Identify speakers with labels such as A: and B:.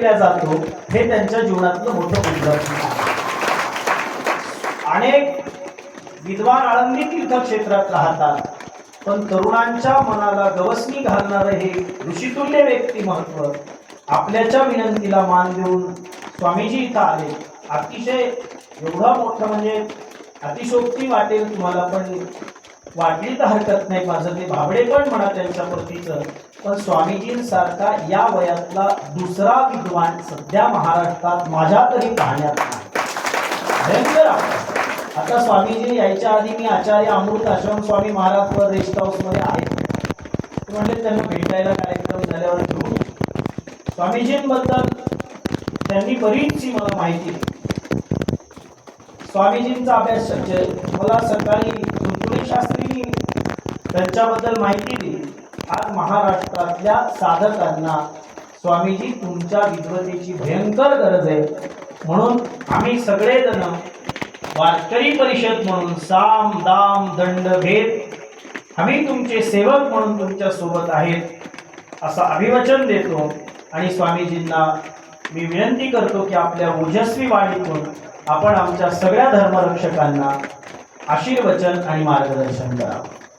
A: केला जातो हे त्यांच्या जीवनातलं मोठं उद्घाटन अनेक विद्वान आळंदी तीर्थक्षेत्रात राहतात पण तरुणांच्या मनाला गवसणी घालणारं हे ऋषितुल्य व्यक्तिमत्व आपल्याच्या विनंतीला मान देऊन स्वामीजी इथं आले. अतिशय एवढं मोठं म्हणजे अतिशोक्ती वाटेल तुम्हाला पण वाटली तर हरकत नाही. माझं ते भाबडे पण म्हणा त्यांच्या प्रतीचं पण स्वामीजींसारखा या वयातला दुसरा विद्वान सध्या महाराष्ट्रात माझ्या तरी पाहण्यात भयंकर आता स्वामीजी यायच्या आधी मी आचार्य अमृत आश्रम स्वामी महाराज रेस्ट हाऊसमध्ये आहे. ते म्हणले त्यांना भेटायला कार्यक्रम झाल्यावर घेऊन स्वामीजींबद्दल त्यांनी बरीचशी मला माहिती दिली. स्वामीजींचा अभ्यास मला सकाळी शास्त्री शास्त्रींनी त्यांच्याबद्दल माहिती दिली. आज महाराष्ट्रातल्या साधकांना स्वामीजी तुमच्या विद्वतेची भयंकर गरज आहे. म्हणून आम्ही सगळेजण वारकरी परिषद म्हणून साम दाम दंड भेद आम्ही तुमचे सेवक म्हणून तुमच्यासोबत आहेत असं अभिवचन देतो. आणि स्वामीजींना मी विनंती करतो की आपल्या ओजस्वी वाणीतून आपण आमच्या सगळ्या धर्मरक्षकांना आशीर्वचन आणि मार्गदर्शन करावं